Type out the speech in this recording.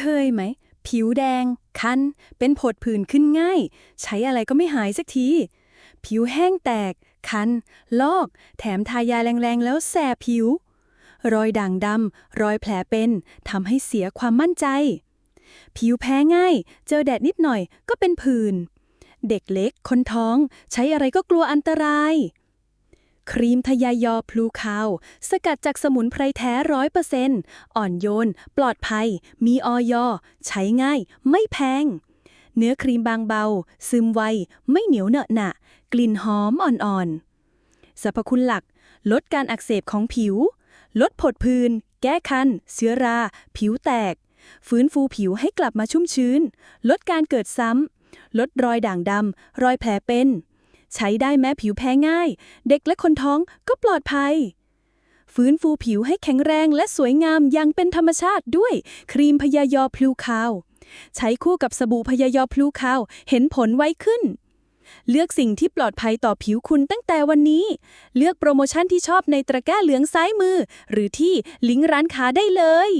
เคยไหม ผิวแดง คัน เป็นผดผื่นขึ้นง่าย ใช้อะไรก็ไม่หายสักที ผิวแห้งแตก คัน ลอก แถมทายาแรงๆ แล้วแสบผิว รอยด่างดำ รอยแผลเป็นทำให้เสียความมั่นใจ ผิวแพ้ง่าย เจอแดดนิดหน่อยก็เป็นผื่น เด็กเล็ก คนท้อง ใช้อะไรก็กลัวอันตราย ครีมทยายอพลูคาว สกัดจากสมุนไพรแท้ร้อยเปอร์เซ็นต์อ่อนโยน ปลอดภัย มีออยใช้ง่าย ไม่แพง เนื้อครีมบางเบา ซึมไว ไม่เหนียวเหนอะหนะ กลิ่นหอมอ่อนๆสรรพคุณหลัก ลดการอักเสบของผิว ลดผดผื่นแก้คันเชื้อรา ผิวแตก ฟื้นฟูผิวให้กลับมาชุ่มชื้น ลดการเกิดซ้ำลดรอยด่างดำ รอยแผลเป็น ใช้ได้แม้ผิวแพ้ง่าย เด็กและคนท้องก็ปลอดภัย ฟื้นฟูผิวให้แข็งแรงและสวยงามอย่างเป็นธรรมชาติด้วย ครีมพยายอพลูคาว ใช้คู่กับสบู่พยายอพลูคาวเห็นผลไวขึ้น เลือกสิ่งที่ปลอดภัยต่อผิวคุณตั้งแต่วันนี้ เลือกโปรโมชั่นที่ชอบในตะกร้าเหลืองซ้ายมือ หรือที่ลิงก์ร้านค้าได้เลย